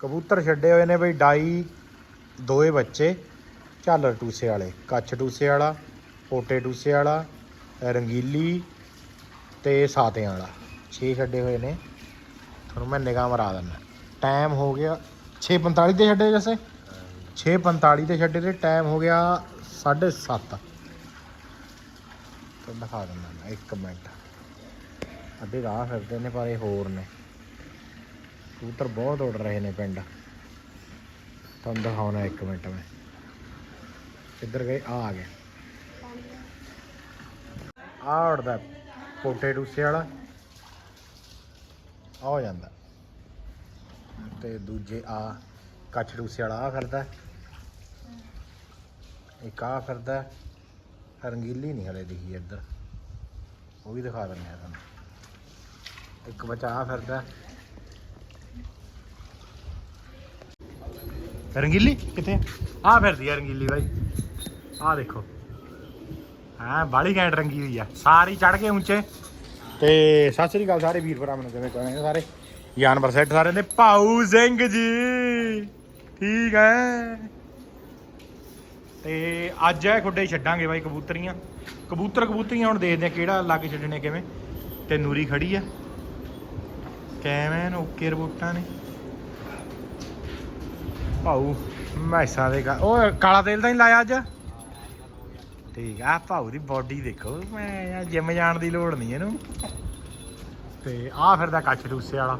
ਕਬੂਤਰ ਛੱਡੇ ਹੋਏ ਨੇ ਬਈ, ਡਾਈ, ਦੋਏ ਬੱਚੇ ਝਾਲਰ ਟੂਸੇ ਵਾਲੇ, ਕੱਛ ਟੂਸੇ ਵਾਲਾ, ਪੋਟੇ ਟੂਸੇ ਵਾਲਾ, ਰੰਗੀਲੀ ਤੇ ਸਾਤਿਆਂ ਵਾਲਾ। 6 ਛੱਡੇ ਹੋਏ ਨੇ। ਤੁਹਾਨੂੰ ਮੈਂ ਨਿਗਾਹ ਮਰਾ ਦਿੰਦਾ। ਟਾਈਮ ਹੋ ਗਿਆ 6:45 ਤੇ ਛੱਡੇ ਜੈਸੇ? 6:45 ਤੇ ਛੱਡੇ ਤੇ ਟਾਈਮ ਹੋ ਗਿਆ 7:30 ਤੇ ਦਿਖਾ ਦਿੰਦਾ ਮੈਂ 1 ਮਿੰਟ। ਅੱਧੇ ਰਾਹ ਫਿਰਦੇ ਨੇ, ਪਰ ਇਹ ਹੋਰ ਨੇ। ਕਬੂਤਰ ਬਹੁਤ ਉੱਡ ਰਹੇ ਨੇ ਪਿੰਡ। ਤੁਹਾਨੂੰ ਦਿਖਾਉਣਾ 1 ਮਿੰਟ ਮੈਂ। ਕਿੱਧਰ ਗਏ? ਆ ਆ ਗਏ ਆ ਉੱਡਦਾ ਪੋਟੇ ਡੂਸੇ ਵਾਲਾ। ਆ ਹੋ ਜਾਂਦਾ। ਤੇ ਦੂਜੇ ਆ ਕੱਛ ਡੂਸੇ ਵਾਲਾ ਆ ਫਿਰਦਾ ਇੱਕ ਆ ਫਿਰਦਾ ਰੰਗੀਲੀ ਨਹੀਂ ਹਲੇ ਦਿਖੀ ਇੱਧਰ। ਉਹ ਵੀ ਦਿਖਾ ਦਿੰਦੇ ਆ ਤੁਹਾਨੂੰ। ਇੱਕ ਬੱਚਾ ਆ ਫਿਰਦਾ ਰੰਗੀਲੀ? ਕਿੱਥੇ ਆ? ਫਿਰਦੀ ਆ ਰੰਗੀਲੀ ਬਾਈ। ਆ ਦੇਖੋ। ਹਾਂ ਬਾਲੀ ਘੈਂਟ ਰੰਗੀ ਹੋਈ ਆ। ਸਾਰੀ ਚੜ ਕੇ ਉੱਚੇ ਤੇ ਸਤਿ ਸ੍ਰੀ ਅਕਾਲ ਸਾਰੇ ਵੀਰ ਭਰਾ ਮੈਨੂੰ ਕਿਵੇਂ ਕਹਿੰਦੇ ਸਾਰੇ? ਜਾਨਵਰ ਸੈੱਟ ਸਾਰੇ ਨੇ ਭਾਊ ਸਿੰਘ ਜੀ। ਠੀਕ ਹੈ ਤੇ ਅੱਜ ਇਹ ਖੁੱਡੇ ਛੱਡਾਂਗੇ ਬਾਈ ਕਬੂਤਰੀਆਂ। ਕਬੂਤਰ ਕਬੂਤਰੀਆਂ ਹੁਣ ਦੇਖਦੇ ਆ ਕਿਹੜਾ ਲੱਗ ਛੱਡਣੇ ਕਿਵੇਂ। ਤੇ ਨੂਰੀ ਖੜੀ ਆ। ਕਿਵੇਂ ਓਕੇ ਰਿਪੋਰਟਾਂ ਨੇ। ਭਾਊ ਮੈਸਾਂ ਦੇ ਉਹ ਕਾਲਾ ਤੇਲ ਤਾਂ ਨਹੀਂ ਲਾਇਆ ਅੱਜ? ਠੀਕ ਆ ਭਾਊ ਦੀ ਬਾਡੀ ਦੇਖੋ, ਮੈਂ ਜਿਮ ਜਾਣ ਦੀ ਲੋੜ ਨਹੀਂ ਇਹਨੂੰ। ਤੇ ਆ ਫਿਰਦਾ ਕੱਛ ਰੂਸੇ ਵਾਲਾ।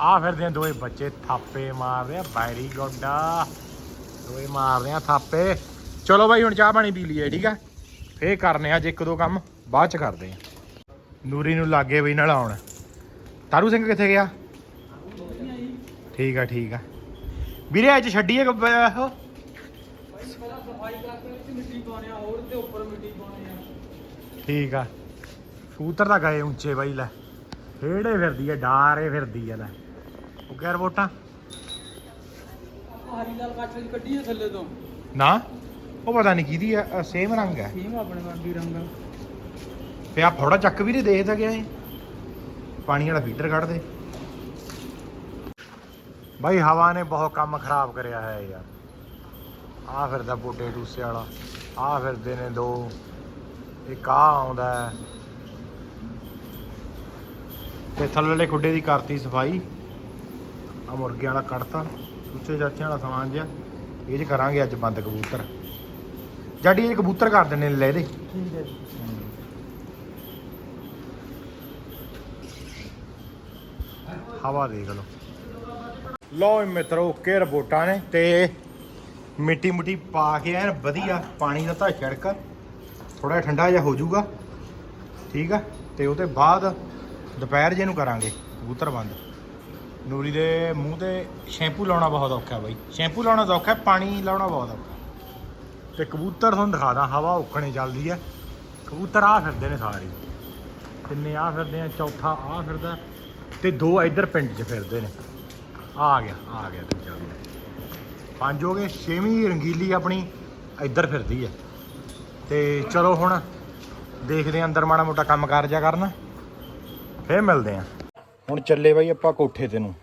ਆ ਫਿਰਦੇ ਆ ਦੋਏ ਬੱਚੇ ਥਾਪੇ ਮਾਰਦੇ ਆ ਵੈਰੀ ਗੁੱਡ ਦੋਏ ਮਾਰਦੇ ਆ ਥਾਪੇ। ਚਲੋ ਬਾਈ, ਹੁਣ ਚਾਹ ਪਾਣੀ ਪੀ ਲਈਏ, ਠੀਕ ਆ? ਫੇਰ ਕਰਨੇ ਆ ਅੱਜ ਇੱਕ ਦੋ ਕੰਮ, ਬਾਅਦ ਚ ਕਰਦੇ ਆ। ਨੂਰੀ ਨੂੰ ਲਾਗੇ ਬਈ ਨਾਲ ਆਉਣ। ਤਾਰੂ ਸਿੰਘ ਕਿੱਥੇ ਗਿਆ? ਠੀਕ ਆ ਠੀਕ ਆ। ਵੀਰੇ, ਅੱਜ ਛੱਡੀਏ ਕ- ਉਹ ਠੀਕ ਆ। ਕਬੂਤਰ ਤਾਂ ਗਏ ਉੱਚੇ ਬਾਈ, ਲੈ। ਹੇੜੇ ਫਿਰਦੀ ਐ ਡਾਰੇ ਫਿਰਦੀ ਆ, ਲੈ। ਉਹ ਕਹਿ ਰਿਪੋਰਟਾਂ ਹਰੀ ਲਾਲ ਕੱਛ ਕੱਢੀ ਹੈ ਥੱਲੇ ਤੋਂ ਨਾ, ਉਹ ਪਤਾ ਨਹੀਂ ਕਿਹਦੀ ਆ ਸੇਮ ਰੰਗ ਹੈ ਸੇਮ ਆਪਣੇ ਵਰਗੀ ਰੰਗ ਤੇ ਆ ਫੋੜਾ ਚੱਕ ਵੀ ਨਹੀਂ ਦੇਖਦਾ ਗਿਆ ਇਹ। ਪਾਣੀ ਵਾਲਾ ਫੀਡਰ ਕੱਢ ਦੇ। ਬਾਈ ਹਵਾ ਨੇ ਬਹੁਤ ਕੰਮ ਖਰਾਬ ਕਰਿਆ ਹੈ ਯਾਰ। ਆ ਫਿਰਦਾ ਬੋਟੇ ਟੂਸੇ ਵਾਲਾ। ਆ ਫਿਰਦੇ ਨੇ ਦੋ। ਇੱਕ ਆ ਆਉਂਦਾ ਹੈ। ਤੇ ਥੱਲੇਲੇ ਖੁੱਡੇ ਦੀ ਕਰਤੀ ਸਫ਼ਾਈ। ਆ ਮੁਰਗਿਆਂ ਵਾਲਾ ਕੱਢਤਾ। ਉੱਚੇ ਚਾਚਿਆਂ ਵਾਲਾ ਸਮਾਨ ਜਿਹਾ। ਇਹ ਚ ਕਰਾਂਗੇ ਅੱਜ ਬੰਦ ਕਬੂਤਰ। ਜੱਡੀ ਇਹ ਕਬੂਤਰ ਕਰ ਦਿੰਨੇ ਲੈ ਦੇ। ਠੀਕ ਹੈ ਜੀ। ਹਵਾ ਦੇਖ ਲਓ। ਲਓ ਜੀ ਮਿੱਤਰੋ, ਕੇ ਰਿਪੋਰਟਾਂ ਨੇ ਤੇ ਮਿੱਟੀ ਮੁੱਟੀ ਪਾ ਕੇ ਐਨ ਵਧੀਆ ਪਾਣੀ ਦਾ ਤਾਂ ਛਿੜਕ ਥੋੜਾ ਠੰਡਾ ਜਿਹਾ ਹੋ ਜਾਊਗਾ। ਠੀਕ ਆ? ਤੇ ਉਹਦੇ ਬਾਅਦ ਦੁਪਹਿਰ ਜੇ ਨੂੰ ਕਰਾਂਗੇ, ਕਬੂਤਰ ਬੰਦ। ਨੂਰੀ ਦੇ ਮੂੰਹ ਤੇ ਸ਼ੈਂਪੂ ਲਾਉਣਾ ਬਹੁਤ ਔਖਾ ਬਾਈ। ਸ਼ੈਂਪੂ ਲਾਉਣਾ ਤਾਂ ਔਖਾ ਪਾਣੀ ਲਾਉਣਾ ਬਹੁਤ ਔਖਾ ਤੇ ਕਬੂਤਰ ਤੁਹਾਨੂੰ ਦਿਖਾ ਦਾਂ, ਹਵਾ ਉੱਕਣੇ ਚੱਲਦੀ ਹੈ। ਕਬੂਤਰ ਆ ਫਿਰਦੇ ਨੇ ਸਾਰੇ। ਤਿੰਨੇ ਆ ਫਿਰਦੇ ਆ, ਚੌਥਾ ਆ ਫਿਰਦਾ ਤੇ ਦੋ ਇੱਧਰ ਪਿੰਡ 'ਚ ਫਿਰਦੇ ਨੇ। ਆ ਗਿਆ ਆ ਗਿਆ ਦੂਜਾ ਪੰਜ ਹੋ ਗਏ, ਛੇਵੀਂ ਰੰਗੀਲੀ ਆਪਣੀ ਇੱਧਰ ਫਿਰਦੀ ਹੈ। ਤੇ ਚਲੋ ਹੁਣ ਦੇਖਦੇ ਆਂ ਅੰਦਰ ਮਾੜਾ ਮੋਟਾ ਕੰਮ ਕਰ ਜਾ ਕਰਨ। ਫੇਰ ਮਿਲਦੇ ਆਂ ਹੁਣ ਚੱਲੇ ਬਾਈ ਆਪਾਂ ਕੋਠੇ ਤੇ ਨੂੰ।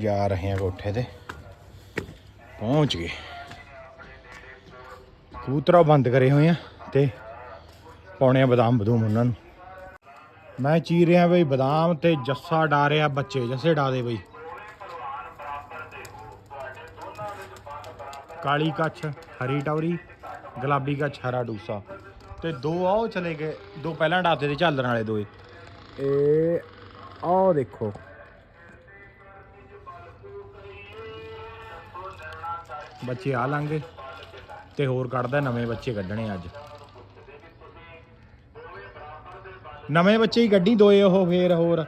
ਜਾ ਰਹੇ ਆਂ ਕੋਠੇ ਤੇ। ਪਹੁੰਚ ਗਏ। ਕਬੂਤਰਾ ਬੰਦ ਕਰੇ ਹੋਏ ਆ ਤੇ ਪਾਉਣੇ ਆ ਬਦਾਮ ਬਦੂਮ ਉਹਨਾਂ ਨੂੰ। ਮੈਂ ਚੀਰ ਰਿਹਾ ਬਈ ਬਦਾਮ ਤੇ ਜੱਸਾ ਡਾ ਰਿਹਾ ਬੱਚੇ ਜੱਸੇ ਡਾ ਦੇ ਬਈ। ਕਾਲੀ ਕੱਛ ਹਰੀ ਟੌਰੀ ਗੁਲਾਬੀ ਕੱਛ ਹਰਾ ਡੂਸਾ। ਤੇ ਦੋ ਆਓ ਚਲੇ ਗਏ। ਦੋ ਪਹਿਲਾਂ ਡਾਤੇ ਦੇ ਝਾਲਣ ਵਾਲੇ ਦੋਏ। ਇਹ ਆਹ ਦੇਖੋ। ਬੱਚੇ ਆ ਲਾਂਗੇ। ਤੇ ਹੋਰ ਕੱਢਦਾ ਨਵੇਂ ਬੱਚੇ ਕੱਢਣੇ ਅੱਜ। ਨਵੇਂ ਬੱਚੇ ਹੀ ਗੱਡੀ ਦੋਏ ਉਹ ਫੇਰ ਹੋਰ।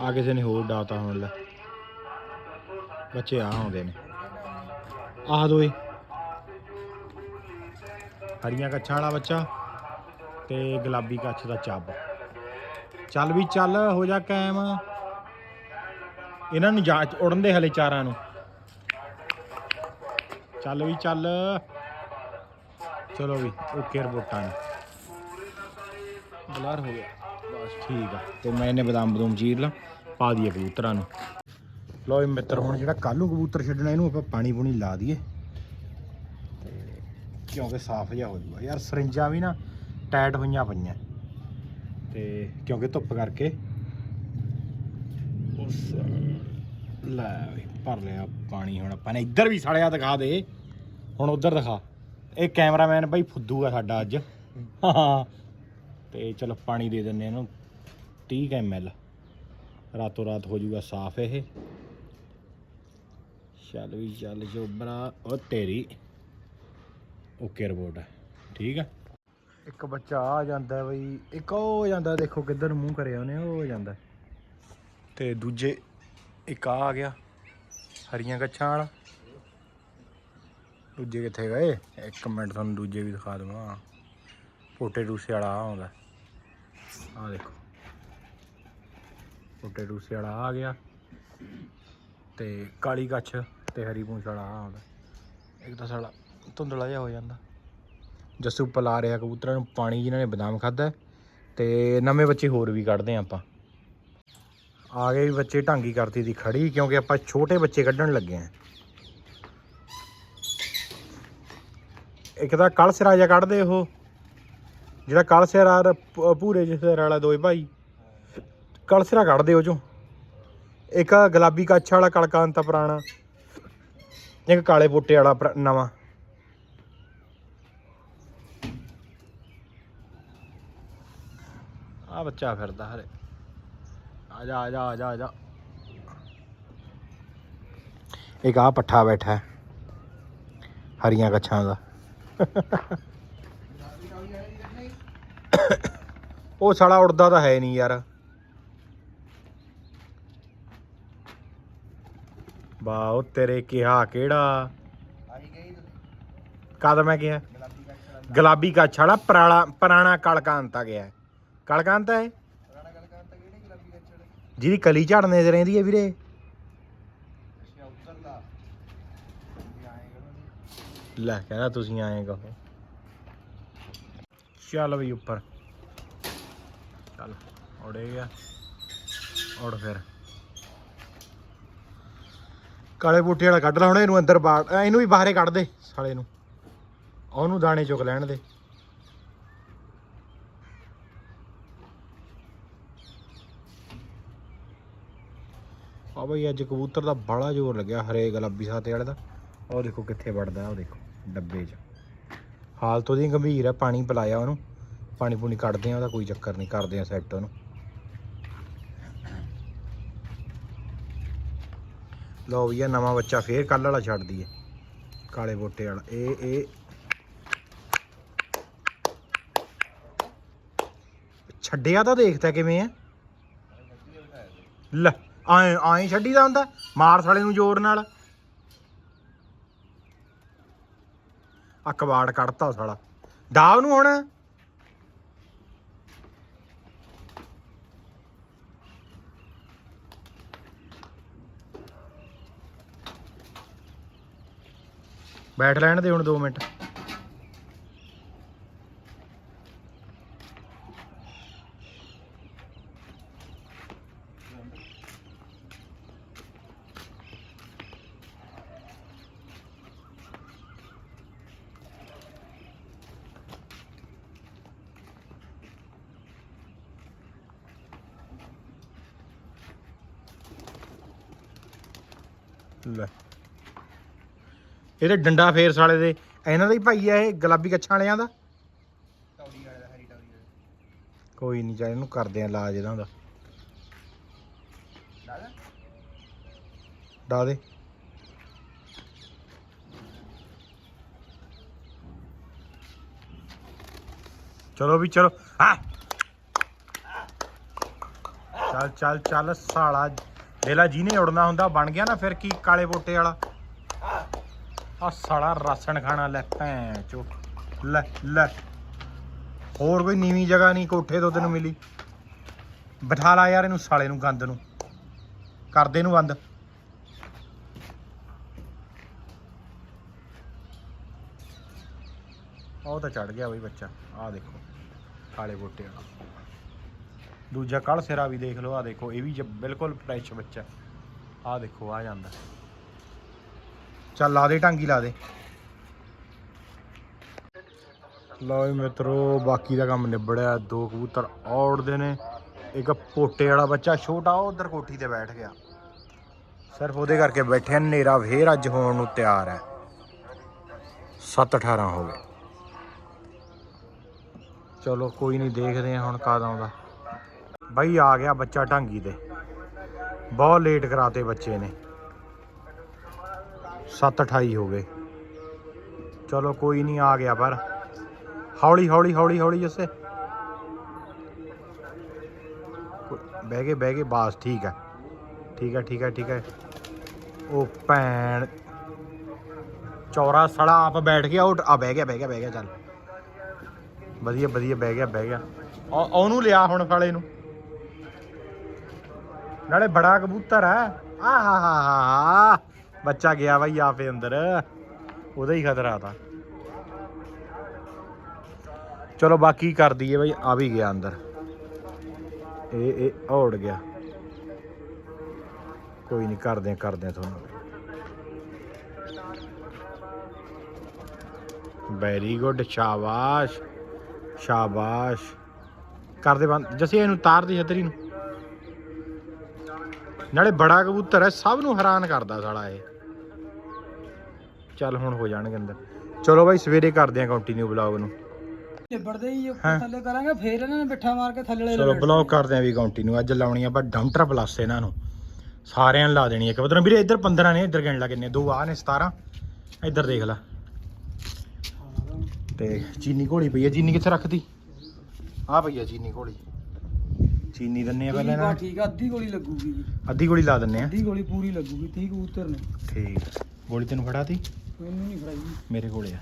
ਆ ਕਿਸੇ ਨੇ ਹੋਰ ਡਾਤਾ ਹੁਣ ਲੈ। ਬੱਚੇ ਆ ਆਉਂਦੇ ਨੇ। ਆਹ ਦੋਏ ਹਰੀਆਂ ਕੱਛਾਂ ਵਾਲਾ ਬੱਚਾ ਤੇ ਗੁਲਾਬੀ ਕੱਛ ਦਾ ਚੱਬ। ਚੱਲ ਵੀ ਚੱਲ ਹੋ ਜਾ ਕਾਇਮ। ਇਹਨਾਂ ਨੂੰ ਜਾਂਚ ਉੜਨ ਦੇ ਹਲੇ ਚਾਰਾਂ ਨੂੰ। ਚੱਲ ਵੀ ਚੱਲ। ਚਲੋ ਵੀ ਓਕੇ ਰਿਪੋਰਟਾਂ ਨੇ। ਬਲਰ ਹੋ ਗਿਆ। ਬਸ ਠੀਕ ਆ ਤੇ ਮੈਂ ਇਹਨੇ ਬਦਾਮ ਬਦੂਮ ਚੀਰ ਲਾ ਪਾ ਦਈਏ ਕਬੂਤਰਾਂ ਨੂੰ। ਲਓ ਇਹ ਮਿੱਤਰ, ਹੁਣ ਜਿਹੜਾ ਕੱਲ ਨੂੰ ਕਬੂਤਰ ਛੱਡਣਾ, ਇਹਨੂੰ ਆਪਾਂ ਪਾਣੀ ਪੂਣੀ ਲਾ ਦਈਏ। ਤੇ ਕਿਉਂਕਿ ਸਾਫ਼ ਜਿਹਾ ਹੋ ਜਾਊਗਾ ਯਾਰ ਸਰਿੰਜਾਂ ਵੀ ਨਾ ਟਾਈਟ ਹੋਈਆਂ ਪਈਆਂ। ਤੇ ਕਿਉਂਕਿ ਧੁੱਪ ਕਰਕੇ ਉਸ, ਲੈ ਵੀ ਭਰ ਲਿਆ ਪਾਣੀ ਹੁਣ ਆਪਾਂ ਨੇ। ਇੱਧਰ ਵੀ ਸਾਲਿਆ ਦਿਖਾ ਦੇ। ਹੁਣ ਉੱਧਰ ਦਿਖਾ। ਇਹ ਕੈਮਰਾਮੈਨ ਬਾਈ ਫੁੱਦੂ ਆ ਸਾਡਾ ਅੱਜ। ਹਾਂ ਤੇ ਚਲੋ ਪਾਣੀ ਦੇ ਦਿੰਨੇ ਇਹਨੂੰ। 30 ml ਰਾਤੋਂ ਰਾਤ ਹੋ ਜਾਊਗਾ ਸਾਫ਼ ਇਹ। ਚੱਲ ਵੀ ਚੱਲ ਜੋਬਰਾ ਉਹ ਤੇਰੀ ਓਕੇ ਰਿਪੋਰਟ ਹੈ ਠੀਕ ਹੈ ਇੱਕ ਬੱਚਾ ਆ ਜਾਂਦਾ ਬਈ ਇੱਕ ਉਹ ਹੋ ਜਾਂਦਾ ਦੇਖੋ ਕਿੱਧਰ ਮੂੰਹ ਕਰਿਆ ਉਹਨੇ ਉਹ ਹੋ ਜਾਂਦਾ। ਤੇ ਦੂਜੇ ਇੱਕ ਆ ਆ ਗਿਆ ਹਰੀਆਂ ਗੱਛਾਂ ਵਾਲਾ। ਦੂਜੇ ਕਿੱਥੇ ਗਏ? ਇੱਕ ਮਿੰਟ ਤੁਹਾਨੂੰ ਦੂਜੇ ਵੀ ਦਿਖਾ ਦਵਾਂ। ਪੋਟੇ ਟੂਸੇ ਵਾਲਾ ਆਉਂਦਾ। ਆ ਦੇਖੋ। ਪੋਟੇ ਟੂਸੇ ਵਾਲਾ ਆ ਗਿਆ। ਤੇ ਕਾਲੀ ਕੱਛ। ਤੇ ਹਰੀ ਪੂੰਛ ਵਾਲਾ ਆ ਆਉਂਦਾ ਇੱਕ ਤਾਂ ਸਾਲਾ ਧੁੰਦਲਾ ਜਿਹਾ ਹੋ ਜਾਂਦਾ। ਜੱਸੂ ਪਲਾ ਰਿਹਾ ਕਬੂਤਰਾਂ ਨੂੰ ਪਾਣੀ ਜਿਨ੍ਹਾਂ ਨੇ ਬਦਾਮ ਖਾਦਾ ਤੇ ਨਵੇਂ ਬੱਚੇ ਹੋਰ ਵੀ ਕੱਢਦੇ ਆ ਆਪਾਂ। ਆ ਗਏ ਵੀ ਬੱਚੇ ਢਾਂਗੀ ਕਰਤੀ ਦੀ ਖੜੀ ਕਿਉਂਕਿ ਆਪਾਂ ਛੋਟੇ ਬੱਚੇ ਕੱਢਣ ਲੱਗੇ ਆ ਇੱਕ ਤਾਂ ਕਲ ਸਿਰਾ ਜਿਹਾ ਕੱਢਦੇ ਉਹ ਜਿਹੜਾ ਕਲ ਸਿਰਾ ਔਰ ਪ- ਭੂਰੇ ਜਿਹੇ ਸਿਰ ਵਾਲਾ ਦੋਏ ਭਾਈ ਕਲ ਸਿਰਾ ਕੱਢਦੇ ਉਹ ਚੋਂ। ਇੱਕ ਗੁਲਾਬੀ ਕੱਛ ਵਾਲਾ ਕਲਕਾਂਤ ਪੁਰਾਣਾ। ਇੱਕ ਕਾਲੇ ਬੂਟੇ ਵਾਲਾ ਨਵਾਂ। ਆ ਬੱਚਾ ਫਿਰਦਾ ਹਰੇ। ਆ ਜਾ ਆ ਜਾ ਆ ਜਾ ਆ ਜਾ। ਇੱਕ ਆ ਪੱਠਾ ਬੈਠਾ ਹਰੀਆਂ ਕੱਛਾਂ ਦਾ। ਉਹ ਸਾਲਾ ਉੜਦਾ ਤਾਂ ਹੈ ਨਹੀਂ ਯਾਰ। ਵਾਹ ਉਹ ਤੇਰੇ ਕਿਹਾ ਕਿਹੜਾ? ਕਦ ਮੈਂ ਕਿਹਾ? ਗੁਲਾਬੀ ਕੱਛ ਵਾਲਾ। ਪੁਰਾਣਾ ਪੁਰਾਣਾ ਕਲਕਾਂਤ ਗਿਆ। ਕਲਕਾਂਤ ਹੈ ਜਿਹਦੀ ਕਲੀ ਝੜਨੇ ਤੇ ਰਹਿੰਦੀ ਹੈ ਵੀਰੇ। ਲੈ ਕਹਿੰਦਾ ਤੁਸੀਂ ਆਏ ਕਹੋ। ਚੱਲ ਬਈ ਉੱਪਰ। ਚੱਲ ਉੜੇ ਗਿਆ। ਉੜ ਫਿਰ। ਕਾਲੇ ਬੂਟੇ ਵਾਲਾ ਕੱਢ ਲਾ ਹੁਣ, ਇਹਨੂੰ ਅੰਦਰ ਬਾੜ ਇਹਨੂੰ ਵੀ ਬਾਹਰੇ ਕੱਢ ਦੇ ਸਾਲੇ ਨੂੰ। ਉਹਨੂੰ ਦਾਣੇ ਚੁੱਕ ਲੈਣ ਦੇ। ਆ ਬਈ ਅੱਜ ਕਬੂਤਰ ਦਾ ਬੜਾ ਜ਼ੋਰ ਲੱਗਿਆ ਹਰੇ ਗੁਲਾਬੀ ਸਾਤੇ ਵਾਲੇ ਦਾ। ਉਹ ਦੇਖੋ ਕਿੱਥੇ ਵੜਦਾ ਉਹ ਦੇਖੋ, ਡੱਬੇ 'ਚ। ਹਾਲਤ ਉਹਦੀ ਗੰਭੀਰ ਹੈ ਪਾਣੀ ਪਿਲਾਇਆ ਉਹਨੂੰ। ਪਾਣੀ ਪੂਣੀ ਕੱਢਦੇ ਆ, ਉਹਦਾ ਕੋਈ ਚੱਕਰ ਨਹੀਂ, ਕਰਦੇ ਆ ਸੈੱਟ ਉਹਨੂੰ। ਲਓ ਵੀ ਇਹ ਨਵਾਂ ਬੱਚਾ ਫੇਰ ਕੱਲ ਵਾਲਾ ਛੱਡਦੀ ਹੈ ਕਾਲੇ ਬੋਟੇ ਵਾਲਾ, ਇਹ ਇਹ। ਛੱਡਿਆ ਤਾਂ ਦੇਖਦਾ ਕਿਵੇਂ ਆ। ਲੈ ਆਏ ਆਏ ਛੱਡੀਦਾ ਹੁੰਦਾ ਮਾਰ ਸਾਲੇ ਨੂੰ ਜ਼ੋਰ ਨਾਲ। ਆ ਕਬਾੜ ਕੱਢਤਾ ਸਾਲਾ। ਡਾਵ ਨੂੰ ਹੁਣ। ਬੈਠ ਲੈਣ ਦੇ ਹੁਣ 2 ਮਿੰਟ। ਲੈ। ਇਹਦੇ ਡੰਡਾ ਫੇਰ ਸਾਲੇ ਦੇ, ਇਹਨਾਂ ਦਾ ਹੀ ਭਾਈ ਆ ਇਹ, ਗੁਲਾਬੀ ਕੱਛਾਂ ਵਾਲਿਆਂ ਦਾ? ਕੋਈ ਨਹੀਂ ਚਾਹ ਇਹਨੂੰ ਕਰਦੇ ਆ ਇਲਾਜ ਇਹਨਾਂ ਦਾ। ਡਾ ਦੇ। ਚਲੋ ਵੀ ਚਲੋ ਹਾਂ ਚੱਲ ਚੱਲ ਚੱਲ, ਸਾਲਾ। ਵੇਲਾ ਜਿਹਨੇ ਉੜਨਾ ਹੁੰਦਾ, ਬਣ ਗਿਆ ਨਾ ਫਿਰ ਕੀ ਕਾਲੇ ਬੋਟੇ ਵਾਲਾ? ਆ ਸਾਲਾ ਰਾਸ਼ਨ ਖਾਣਾ ਲੈ ਭੈਂ ਚੋ। ਲੈ ਲੈ। ਹੋਰ ਕੋਈ ਨੀਵੀਂ ਜਗ੍ਹਾ ਨਹੀਂ, ਕੋਠੇ ਤੋਂ ਤੈਨੂੰ ਮਿਲੀ। ਬਿਠਾ ਲਾ ਯਾਰ ਇਹਨੂੰ ਸਾਲੇ ਨੂੰ, ਗੰਦ ਨੂੰ। ਕਰਦੇ ਇਹਨੂੰ ਬੰਦ। ਉਹ ਤਾਂ ਚੜ ਗਿਆ ਬਈ ਬੱਚਾ। ਆਹ ਦੇਖੋ, ਕਾਲੇ ਬੋਟੇ ਵਾਲਾ। ਦੂਜਾ ਕਲ ਸਿਰਾ ਵੀ ਦੇਖ ਲਓ ਆ ਦੇਖੋ, ਇਹ ਵੀ ਬਿਲਕੁਲ ਫਰੈਸ਼ ਬੱਚਾ। ਆ ਦੇਖੋ ਆ ਜਾਂਦਾ। ਚੱਲ ਲਾ ਦੇ ਟਾਂਗੀ ਲਾ ਦੇ। ਲਓ ਜੀ ਮਿੱਤਰੋ, ਬਾਕੀ ਦਾ ਕੰਮ ਨਿਬੜਿਆ। ਦੋ ਕਬੂਤਰ ਔੜਦੇ ਨੇ। ਇੱਕ ਪੋਟੇ ਵਾਲਾ ਬੱਚਾ ਛੋਟਾ, ਉਹ ਉਧਰ ਕੋਠੀ ਤੇ ਬੈਠ ਗਿਆ। ਸਿਰਫ ਉਹਦੇ ਕਰਕੇ ਬੈਠਿਆ, ਹਨੇਰਾ ਫੇਰ ਅੱਜ ਹੋਣ ਨੂੰ ਤਿਆਰ ਹੈ। 7 18 ਹੋ ਗਏ। ਚਲੋ, ਕੋਈ ਨਹੀਂ, ਦੇਖਦੇ ਹਾਂ ਹੁਣ ਕਦ ਆਉਂਦਾ। ਬਾਈ ਆ ਗਿਆ ਬੱਚਾ ਢਾਂਗੀ ਤੇ। ਬਹੁਤ ਲੇਟ ਕਰਾਤੇ ਬੱਚੇ ਨੇ। 7:28 ਹੋ ਗਏ। ਚਲੋ ਕੋਈ ਨਹੀਂ, ਆ ਗਿਆ ਪਰ। ਹੌਲੀ ਹੌਲੀ ਹੌਲੀ ਹੌਲੀ ਜੱਸੇ। ਬਹਿ ਗਏ ਬਹਿ ਗਏ, ਬਾਸ ਠੀਕ ਹੈ ਠੀਕ ਹੈ ਠੀਕ ਹੈ ਠੀਕ ਹੈ ਉਹ ਭੈਣ। ਚੌਰਾ ਸੜਾ ਆਪ ਬੈਠ ਗਿਆ, ਉਹ ਆ ਬਹਿ ਗਿਆ ਬਹਿ ਗਿਆ ਬਹਿ ਗਿਆ, ਚੱਲ। ਵਧੀਆ ਵਧੀਆ, ਬਹਿ ਗਿਆ ਬਹਿ ਗਿਆ। ਉਹਨੂੰ ਲਿਆ ਹੁਣ ਫਾਲੇ ਨੂੰ। ਨਾਲੇ ਬੜਾ ਕਬੂਤਰ ਹੈ ਆਹਾਹਾ ਬੱਚਾ ਗਿਆ ਬਾਈ ਆਪੇ ਅੰਦਰ। ਉਹਦਾ ਹੀ ਖਤਰਾ ਤਾਂ। ਚਲੋ ਬਾਕੀ ਕਰ ਦਈਏ ਬਾਈ ਆ ਵੀ ਗਿਆ ਅੰਦਰ। ਇਹ ਇਹ ਔੜ ਗਿਆ। ਕੋਈ ਨਹੀਂ ਕਰਦੇ ਹਾਂ, ਕਰਦੇ ਤੁਹਾਨੂੰ। ਵੈਰੀ ਗੁੱਡ ਸ਼ਾਬਾਸ਼। ਸ਼ਾਬਾਸ਼। ਕਰਦੇ ਬੰਦ। ਜਸੇ ਇਹਨੂੰ ਤਾਰ ਦੀ ਛਤਰੀ ਨੂੰ। ਨਾਲੇ ਬੜਾ ਕਬੂਤਰ ਹੈ ਸਭ ਨੂੰ ਹੈਰਾਨ ਕਰਦਾ ਸਾਲਾ ਇਹ। ਚੱਲ ਹੁਣ ਹੋ ਜਾਣਗੇ ਅੰਦਰ। ਚਲੋ ਬਾਈ ਸਵੇਰੇ ਕਰਦੇ ਆ ਕੰਟੀਨਿਊ ਬਲੌਗ ਨੂੰ। ਨਿਬੜਦੇ ਹੀ ਉੱਪਰ। ਥੱਲੇ ਕਰਾਂਗੇ ਫੇਰ ਇਹਨਾਂ ਨੇ ਬਿੱਠਾ ਮਾਰ ਕੇ ਥੱਲੇ ਚਲੋ ਬਲੌਗ ਕਰਦੇ ਆ ਵੀ ਕੰਟੀਨਿਊ ਅੱਜ ਲਾਉਣੀ ਆਪਾਂ ਡਾਊਂਟਰ ਪਲੱਸ ਇਹਨਾਂ ਨੂੰ। ਸਾਰਿਆਂ ਨੂੰ ਲਾ ਦੇਣੀ ਇੱਕ। ਬਦਨ ਵੀਰੇ ਇੱਧਰ 15 ਨੇ ਇੱਧਰ ਗਿਣ ਲਾ ਕਿੰਨੇ। ਦੋ ਆ ਨੇ 17 ਇੱਧਰ ਦੇਖ ਲੈ। ਤੇ ਚੀਨੀ ਘੋੜੀ ਪਈ ਹੈ ਚੀਨੀ ਕਿੱਥੇ ਰੱਖਦੀ ਆ ਪਈ ਹੈ ਚੀਨੀ ਘੋੜੀ ਚੀਨੀ ਦਿੰਨੇ ਆ ਪਹਿਲਾਂ ਨੂੰ। ਠੀਕ ਆ ਅੱਧੀ ਗੋਲੀ ਲੱਗੂਗੀ ਜੀ। ਅੱਧੀ ਗੋਲੀ ਲਾ ਦਿੰਨੇ ਆ। ਅੱਧੀ ਗੋਲੀ ਪੂਰੀ ਲੱਗੂਗੀ 30 ਕਬੂਤਰ ਨੇ। ਠੀਕ। ਗੋਲੀ ਤੈਨੂੰ ਫੜਾਤੀ? ਮੈਨੂੰ ਨਹੀਂ ਫੜਾਈ। ਮੇਰੇ ਕੋਲੇ ਆ।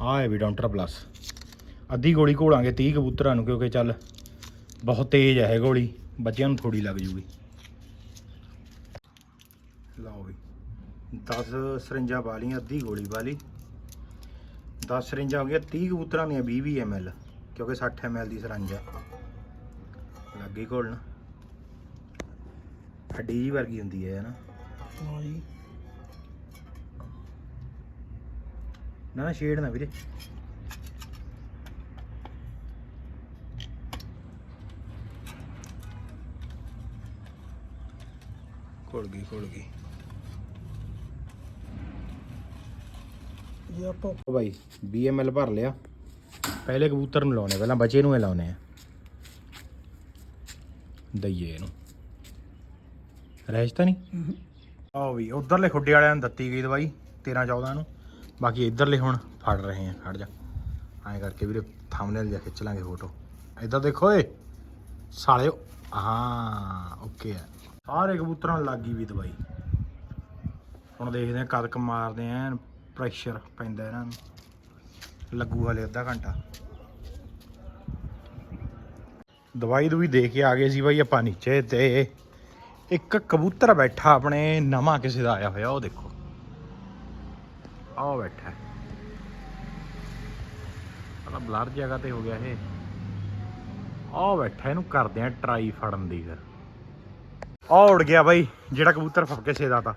ਆ ਹੈ ਵੀ ਡਾਊਂਟਰ ਪਲੱਸ। ਅੱਧੀ ਗੋਲੀ ਘੋਲਾਂਗੇ 30 ਕਬੂਤਰਾਂ ਨੂੰ ਕਿਉਂਕਿ ਚੱਲ ਬਹੁਤ ਤੇਜ਼ ਹੈ ਗੋਲੀ। ਬੱਚਿਆਂ ਨੂੰ ਥੋੜੀ ਲੱਗ ਜੂਗੀ। ਲਓ ਵੀ 10 ਸਰਿੰਜਾਂ ਪਾ ਲਈਆਂ ਅੱਧੀ ਗੋਲੀ ਪਾ ਲਈ। 10 ਸਰਿੰਜਾਂ ਹੋ ਗਈਆਂ 30 ਕਬੂਤਰਾਂ ਦੀਆਂ 20 20 ml ਕਿਉਂਕਿ 60 ml ਦੀ ਸਰਿੰਜ ਹੈ ਲੱਗੀ ਘੋਲਣ। ਹੱਡੀ ਜੀ ਵਰਗੀ ਹੁੰਦੀ ਹੈ ਨਾ? ਹਾਂ ਜੀ। ਨਾ ਨਾ ਸ਼ੇਡ ਨਾ ਵੀਰੇ। ਖੁੱਲ ਗਈ ਖੁੱਲ ਗਈ। ਇਹ ਆਪਾਂ ਭਾਈ 20 ml ਭਰ ਲਿਆ। ਪਹਿਲੇ ਕਬੂਤਰ ਨੂੰ ਲਾਉਣੇ ਪਹਿਲਾਂ ਬੱਚੇ ਨੂੰ ਹੀ ਲਾਉਣੇ ਆ। ਦਈਏ ਇਹਨੂੰ। ਰਹਿਸ਼ ਤਾਂ ਨਹੀਂ? ਆਓ ਵੀ ਉਧਰਲੇ ਖੁੱਡੇ ਵਾਲਿਆਂ ਨੂੰ ਦਿੱਤੀ ਗਈ ਦਵਾਈ 13 14 ਨੂੰ। ਬਾਕੀ ਇਧਰਲੇ ਹੁਣ ਫੜ ਰਹੇ ਆ, ਖੜ ਜਾ। ਐਂ ਕਰਕੇ ਵੀਰੇ ਥੰਬਨੇਲ ਜਾ ਖਿੱਚ ਲਾਂਗੇ ਫੋਟੋ ਇੱਧਰ ਦੇਖੋ ਏ ਸਾਲਿਓ। ਹਾਂ ਓਕੇ ਆ। ਸਾਰੇ ਕਬੂਤਰਾਂ ਨੂੰ ਲੱਗ ਗਈ ਵੀ ਦਵਾਈ। ਹੁਣ ਦੇਖਦੇ ਆ ਕਦ ਕ ਮਾਰਦੇ ਆ ਪ੍ਰੈਸ਼ਰ ਪੈਂਦਾ ਇਹਨਾਂ ਨੂੰ। ਲੱਗੂ ਹਲੇ ਅੱਧਾ ਘੰਟਾ। ਦਵਾਈ ਦੂਈ ਦੇ ਕੇ ਆ ਗਏ ਸੀ ਬਾਈ ਆਪਾਂ ਨੀਚੇ ਤੇ ਇੱਕ ਕਬੂਤਰ ਬੈਠਾ ਆਪਣੇ, ਨਵਾਂ ਕਿਸੇ ਦਾ ਆਇਆ ਹੋਇਆ, ਉਹ ਦੇਖੋ। ਆਹ ਬੈਠਾ ਬੜਾ ਬਲਰ ਜਗ੍ਹਾ ਤੇ ਹੋ ਗਿਆ ਇਹ। ਆਹ ਬੈਠਾ ਇਹਨੂੰ ਕਰਦੇ ਆ ਟਰਾਈ ਫੜਨ ਦੀ ਫਿਰ। ਆਹ ਉੜ ਗਿਆ ਬਾਈ, ਜਿਹੜਾ ਕਬੂਤਰ ਫੜ ਕੇ ਛੇਦਾ ਤਾ।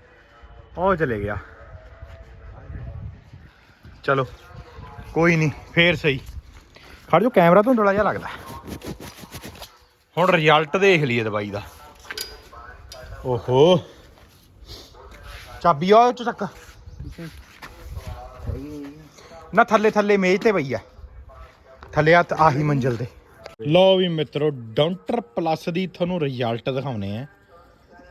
ਉਹ ਚਲੇ ਗਿਆ। ਚਲੋ, ਕੋਈ ਨਹੀਂ, ਫੇਰ ਸਹੀ। ਖੜ ਜੋ ਕੈਮਰਾ ਤੋਂ ਜਿਹਾ ਲੱਗਦਾ। ਹੁਣ ਰਿਜ਼ਲਟ ਦੇਖ ਲਈਏ ਦਵਾਈ ਦਾ। ਓਹੋ। ਚਾਬੀ ਆ, ਉਹ ਚੱਕ। ਨਾ ਥੱਲੇ ਥੱਲੇ ਮੇਜ਼ ਤੇ ਪਈ ਆ। ਥੱਲੇ ਆ ਆਹੀ ਮੰਜ਼ਲ ਤੇ। ਲਓ ਵੀ ਮਿੱਤਰੋ, ਡਾਊਂਟਰ ਪਲੱਸ ਦੀ ਤੁਹਾਨੂੰ ਰਿਜ਼ਲਟ ਦਿਖਾਉਣੇ ਆ।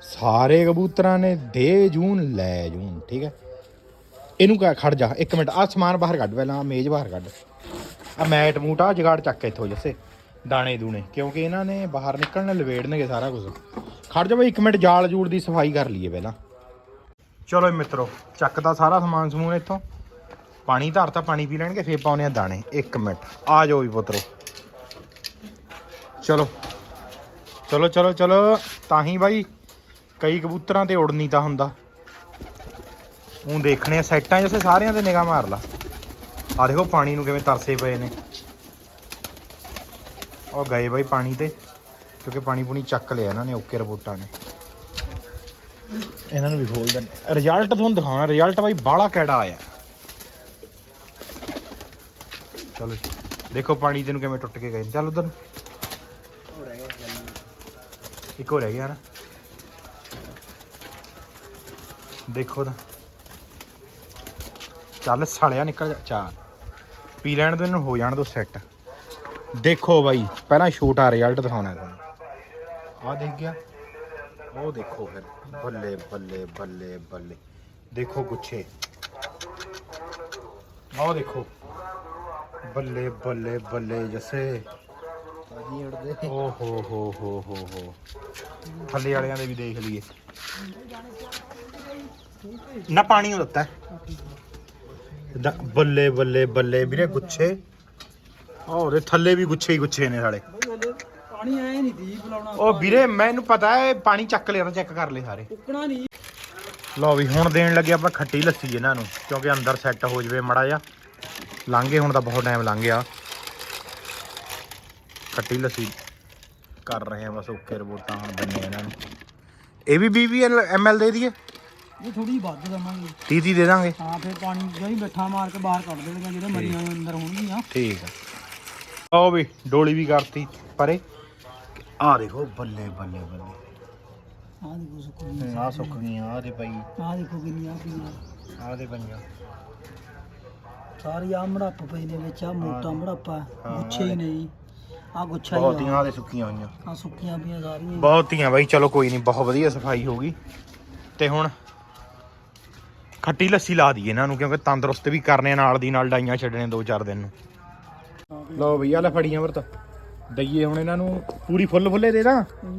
ਸਾਰੇ ਕਬੂਤਰਾਂ ਨੇ ਦੇ ਜੂਨ, ਲੈ ਜੂਨ, ਠੀਕ ਹੈ। ਇਹਨੂੰ ਕਹਿ, ਖੜ ਜਾ, ਇੱਕ ਮਿੰਟ ਆ ਸਮਾਨ ਬਾਹਰ ਕੱਢ, ਪਹਿਲਾਂ ਆਹ ਮੇਜ਼ ਬਾਹਰ ਕੱਢ। ਆ ਮੈਟ ਮੂਟ ਆ ਜਗਾੜ ਚੱਕ ਇੱਥੋਂ ਜੱਸੇ, ਦਾਣੇ ਦੂਣੇ, ਕਿਉਂਕਿ ਇਹਨਾਂ ਨੇ ਬਾਹਰ ਨਿਕਲਣ, ਲਵੇੜਨਗੇ ਸਾਰਾ ਕੁਝ। ਖੜ ਜਾ ਬਈ, ਇੱਕ ਮਿੰਟ ਜਾਲ ਜੂੜ ਦੀ ਸਫ਼ਾਈ ਕਰ ਲਈਏ ਪਹਿਲਾਂ। ਚਲੋ ਮਿੱਤਰੋ, ਚੱਕਦਾ ਸਾਰਾ ਸਮਾਨ ਸਮੂਨ ਇੱਥੋਂ। ਪਾਣੀ ਧਰਤਾ ਪਾਣੀ ਪੀ ਲੈਣਗੇ, ਫੇਰ ਪਾਉਣੇ ਆ ਦਾਣੇ। ਇੱਕ ਮਿੰਟ। ਆ ਜਾਓ ਵੀ ਪੁੱਤਰੋ। ਚਲੋ। ਚਲੋ ਚਲੋ ਚਲੋ। ਤਾਂ ਹੀ ਬਾਈ, ਕਈ ਕਬੂਤਰਾਂ ਤੇ ਉੜਨੀ ਤਾਂ ਹੁੰਦਾ। ਉਹ ਦੇਖਣੇ ਆ ਸੈਟਾਂ ਜਿਵੇਂ ਸਾਰਿਆਂ ਤੇ ਨਿਗਾਹ ਮਾਰ ਲਾ। ਆ ਦੇਖੋ ਪਾਣੀ ਨੂੰ ਕਿਵੇਂ ਤਰਸੇ ਪਏ ਨੇ। ਉਹ ਗਏ ਬਾਈ ਪਾਣੀ ਤੇ, ਕਿਉਂਕਿ ਪਾਣੀ ਪੂਣੀ ਚੱਕ ਲਿਆ ਇਹਨਾਂ ਨੇ, ਓਕੇ ਰਿਪੋਰਟਾਂ ਨੇ। ਇਹਨਾਂ ਨੂੰ ਵੀ ਖੋਲ ਦਿੰਦੇ ਰਿਜ਼ਲਟ ਤੁਹਾਨੂੰ ਦਿਖਾਉਣਾ, ਰਿਜ਼ਲਟ ਬਾਈ ਬਾਹਲਾ ਕਿਹੜਾ ਆਇਆ। ਚਲੋ ਜੀ। ਦੇਖੋ ਪਾਣੀ ਤੈਨੂੰ ਕਿਵੇਂ ਟੁੱਟ ਕੇ ਗਏ ਨੇ। ਚੱਲ ਉਧਰ ਇੱਕ ਹੋ ਰਹਿ ਗਿਆ ਨਾ ਦੇਖੋ ਤਾਂ। ਚੱਲ ਸੜਿਆ ਨਿਕਲ ਜਾ। ਚਾਰ ਪੀ ਲੈਣ ਤੋਂ ਇਹਨੂੰ ਹੋ ਜਾਣ ਦੋ ਸੈੱਟ ਦੇਖੋ ਬਾਈ, ਪਹਿਲਾਂ ਛੋਟਾ ਰਿਜ਼ਲਟ ਦਿਖਾਉਣਾ ਤੁਹਾਨੂੰ। ਆ ਦੇਖ ਗਿਆ। ਉਹ ਦੇਖੋ ਫਿਰ। ਬੱਲੇ ਬੱਲੇ ਬੱਲੇ ਬੱਲੇ। ਦੇਖੋ ਗੁੱਛੇ। ਆਹ ਦੇਖੋ। ਬੱਲੇ ਬੱਲੇ ਬੱਲੇ ਜੱਸੇ। ਭਾਜੀ ਉੜਦੇ। ਓ ਹੋ ਹੋ ਹੋ ਹੋ ਹੋ। ਥੱਲੇ ਵਾਲਿਆਂ ਦੇ ਵੀ ਦੇਖ ਲਈਏ। ਨਾ ਪਾਣੀ ਹੁੰਦਾ ਬੱਲੇ ਬੱਲੇ ਬੱਲੇ ਵੀਰੇ ਗੁੱਛੇ। ਆਹ ਉਹਦੇ ਥੱਲੇ ਵੀ ਗੁੱਛੇ ਹੀ ਗੁੱਛੇ ਨੇ ਸਾਲੇ। ਹਲੇ ਪਾਣੀ ਆਇਆ ਨਹੀਂ ਦੀ ਬੁਲਾਉਣਾ ਉਹ ਵੀਰੇ ਮੈਨੂੰ ਪਤਾ ਹੈ ਪਾਣੀ ਚੱਕ ਲਿਆ ਤਾਂ ਚੈੱਕ ਕਰ ਲੈ ਸਾਰੇ। ਉੱਕਣਾ ਨਹੀਂ। ਲਓ ਵੀ ਹੁਣ ਦੇਣ ਲੱਗੇ ਆਪਾਂ ਖੱਟੀ ਲੱਸੀ ਇਹਨਾਂ ਨੂੰ ਕਿਉਂਕਿ ਅੰਦਰ ਸੈੱਟ ਹੋ ਜਵੇ ਮੜਾ ਜਾ ਲੰਘੇ ਹੁਣ ਤਾਂ ਬਹੁਤ ਟਾਈਮ ਲੰਘ ਗਿਆ। ਖੱਟੀ ਲੱਸੀ ਕਰ ਰਹੇ ਆ ਬਸ ਓਕੇ ਰਿਪੋਰਟਾਂ ਹੁਣ ਦਿੰਨੇ ਇਹਨਾਂ ਨੂੰ। ਇਹ ਵੀ 20 ਐਮਐਲ ਦੇ ਦਈਏ? ਇਹ ਥੋੜੀ ਵੱਧ ਦਵਾਂਗੇ 30 30 ਦੇ ਦਾਂਗੇ? ਹਾਂ ਫਿਰ ਪਾਣੀ ਜਿਹੜੀ ਬੱਠਾ ਮਾਰ ਕੇ ਬਾਹਰ ਕੱਢ ਦੇਣਗੇ ਜਿਹੜੇ ਮਰੀਆਂ ਅੰਦਰ ਹੋਣਗੀਆਂ। ਠੀਕ ਆ। ਆਓ ਵੀ ਡੋਲੀ ਵੀ ਕਰਤੀ ਪਰੇ। ਆ ਦੇਖੋ ਬੱਲੇ ਬੱਲੇ ਬੱਲੇ। ਆਹ ਦੇਖੋ ਸੁੱਕਣੀ ਆ ਸੁੱਕ ਗਈਆਂ ਆ ਦੇ ਪਈ। ਆਹ ਦੇਖੋ ਕਿੰਨੀਆਂ ਪਈਆਂ। ਆ ਦੇ ਪਈਆਂ। ਸਾਰੀ ਆ ਮੜਾਪ ਪਈ ਨੇ ਵਿੱਚ ਆ ਮੋਟਾ ਮੜਾਪਾ ਹਾਂ, ਗੁੱਛੇ ਹੀ ਨਹੀਂ ਆ ਗੁੱਛਾ ਹੀ ਬਹੁਤੀਆਂ ਦੇ ਸੁੱਕੀਆਂ ਹੋਈਆਂ। ਆ ਸੁੱਕੀਆਂ ਪਈਆਂ ਸਾਰੀਆਂ। ਬਹੁਤੀਆਂ ਬਾਈ ਚਲੋ ਕੋਈ ਨਹੀਂ ਬਹੁਤ ਵਧੀਆ ਸਫ਼ਾਈ ਹੋ ਗਈ। ਤੇ ਹੁਣ ਖੱਟੀ ਲੱਸੀ ਲਾ ਦਈਏ ਇਹਨਾਂ ਨੂੰ ਕਿਉਂਕਿ ਤੰਦਰੁਸਤ ਵੀ ਕਰਨੇ ਆ, ਨਾਲ ਦੀ ਨਾਲ ਡਾਈਆਂ ਛੱਡਣੇ ਦੋ ਚਾਰ ਦਿਨ ਨੂੰ। ਲਓ ਭਈਆ ਲੈ ਫੜੀਆਂ ਵਰਤ ਦਈਏ ਹੁਣ ਇਹਨਾਂ ਨੂੰ ਪੂਰੀ ਫੁੱਲ ਫੁੱਲੇ ਦੇ ਦਾਂ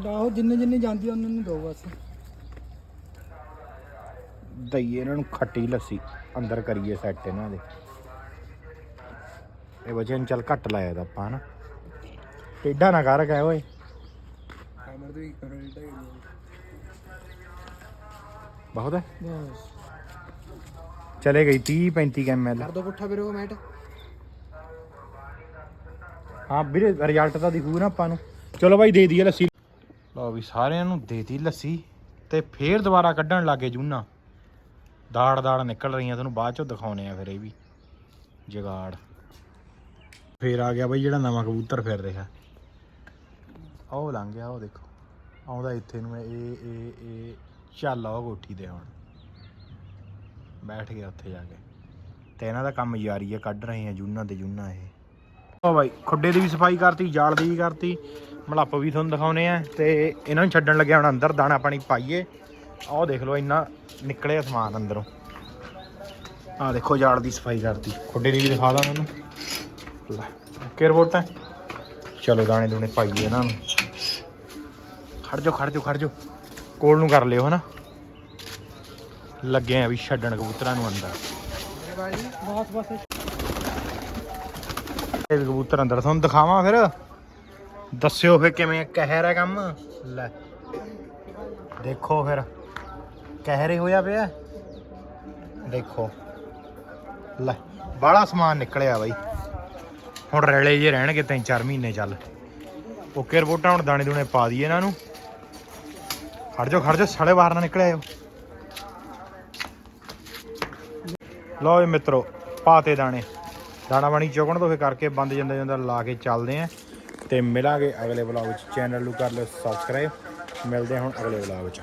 ਆਹੋ ਜਿੰਨੇ ਜਿੰਨੇ ਜਾਂਦੀ ਉਹਨਾਂ ਨੂੰ ਦੋ ਬਸ। ਦਈਏ ਇਹਨਾਂ ਨੂੰ ਖੱਟੀ ਲੱਸੀ ਅੰਦਰ ਕਰੀਏ ਸੈੱਟ ਇਹਨਾਂ ਦੇ। ਇਹ ਵਜਨ ਚੱਲ ਘੱਟ ਲਾਇਆ ਦਾ ਆਪਾਂ ਹਨਾ? ਟੇਡਾ ਨਾ ਕਰ ਕਹਿ ਓਏ। ਕਮਰ ਦੇ ਕਰਲਟਾ ਬਹੁਤ ਹੈ? ਬਸ। ਚਲੇ ਗਈ 30 35 ਐਮਐਲ ਦੋ ਪੁੱਠਾ ਵੀਰੋ ਮੈਟ। ਹਾਂ ਵੀਰੇ ਰਿਜ਼ਲਟ ਤਾਂ ਦਿਖੂ ਨਾ ਆਪਾਂ ਨੂੰ। ਚਲੋ ਬਾਈ ਦੇ ਦਈਏ ਲੱਸੀ। ਲਓ ਵੀ ਸਾਰਿਆਂ ਨੂੰ ਦੇਤੀ ਲੱਸੀ ਤੇ ਫੇਰ ਦੁਬਾਰਾ ਕੱਢਣ ਲੱਗੇ ਜੂਨਾ। ਦਾੜ ਦਾੜ ਨਿਕਲ ਰਹੀਆਂ ਤੁਹਾਨੂੰ ਬਾਅਦ ਚੋਂ ਦਿਖਾਉਣੇ ਆ ਫਿਰ ਇਹ ਵੀ। ਜਗਾੜ। ਫੇਰ ਆ ਗਿਆ ਬਾਈ ਜਿਹੜਾ ਨਵਾਂ ਕਬੂਤਰ ਫਿਰ ਰਿਹਾ। ਉਹ ਲੰਘ ਗਿਆ ਉਹ ਦੇਖੋ। ਆਉਂਦਾ ਇੱਥੇ ਨੂੰ ਇਹ ਇਹ ਇਹ। ਚੱਲ ਆ ਕੋਠੀ ਤੇ ਹੁਣ। ਬੈਠ ਗਿਆ ਉੱਥੇ ਜਾ ਕੇ। ਤੇ ਇਹਨਾਂ ਦਾ ਕੰਮ ਜਾਰੀ ਹੈ ਕੱਢ ਰਹੇ ਆ ਜੂਨਾ ਤੇ ਜੂਨਾ ਇਹ। ਉਹ ਬਾਈ, ਖੁੱਡੇ ਦੀ ਵੀ ਸਫ਼ਾਈ ਕਰਤੀ, ਜਾਲ ਦੀ ਵੀ ਕਰਤੀ। ਮਲੱਪ ਵੀ ਤੁਹਾਨੂੰ ਦਿਖਾਉਨੇ ਆ। ਤੇ ਇਹਨਾਂ ਨੂੰ ਛੱਡਣ ਲੱਗਿਆ ਹੁਣ ਅੰਦਰ, ਦਾਣਾ ਪਾਣੀ ਪਾਈਏ। ਆਹ ਦੇਖ ਲਓ, ਇੰਨਾ ਨਿਕਲਿਆ ਸਮਾਨ ਅੰਦਰੋਂ। ਆਹ ਦੇਖੋ, ਜਾਲ ਦੀ ਸਫ਼ਾਈ ਕਰਤੀ। ਖੁੱਡੇ ਦੀ ਵੀ ਦਿਖਾ ਦਾਂ ਤੁਹਾਨੂੰ। ਲੈ ਓਕੇ ਰਿਪੋਰਟ ਹੈ ਚਲੋ ਦਾਣੇ ਦੂਣੇ ਪਾਈਏ ਇਹਨਾਂ ਨੂੰ। ਖੜ ਜਾਓ ਖੜ ਜਾਓ ਖੜ ਜਾਓ ਕੋਲ ਨੂੰ ਕਰ ਲਿਓ ਹਨਾ। ਲੱਗੇ ਆ ਵੀ ਛੱਡਣ ਕਬੂਤਰਾਂ ਨੂੰ ਅੰਦਰ। ਬਸ ਬਸ ਇਹ ਵੀ ਕਬੂਤਰ ਅੰਦਰ। ਤੁਹਾਨੂੰ ਦਿਖਾਵਾਂ ਫਿਰ। ਦੱਸਿਓ ਫਿਰ ਕਿਵੇਂ ਕਹਿਰ ਹੈ ਕੰਮ। ਲੈ। ਦੇਖੋ ਫਿਰ। ਕਹਿਰੇ ਹੋਇਆ ਪਿਆ। ਦੇਖੋ। ਲੈ, ਬਾਹਲਾ ਸਮਾਨ ਨਿਕਲਿਆ ਬਾਈ। ਹੁਣ ਰੈਲੇ ਜੇ ਰਹਿਣਗੇ ਤਿੰਨ ਚਾਰ ਮਹੀਨੇ ਚੱਲ। ਓਕੇ ਰਿਪੋਰਟਾਂ ਹੁਣ ਦਾਣੇ ਦੂਣੇ ਪਾ ਦਈਏ ਇਹਨਾਂ ਨੂੰ। ਖੜ ਜਾਓ ਖੜ ਜਾਓ, ਸਾਲੇ ਬਾਹਰ ਨਾ ਨਿਕਲਿਆ ਲਓ ਜੀ ਮਿੱਤਰੋ, ਪਾਤੇ ਦਾਣੇ। ਦਾਣਾ ਪਾਣੀ ਚੁਗਣ ਤੋਂ ਫੇ ਕਰਕੇ ਬੰਦ ਜਾਂਦਾ ਜਾਂਦਾ ਲਾ ਕੇ ਚੱਲਦੇ ਆਂ। ਤੇ ਮਿਲਾਂਗੇ ਅਗਲੇ ਵਲੌਗ ਵਿੱਚ। ਚੈਨਲ ਨੂੰ ਕਰ ਲਿਓ ਸਬਸਕ੍ਰਾਈਬ ਮਿਲਦੇ ਹਾਂ ਹੁਣ ਅਗਲੇ ਵਲੌਗ ਵਿੱਚ।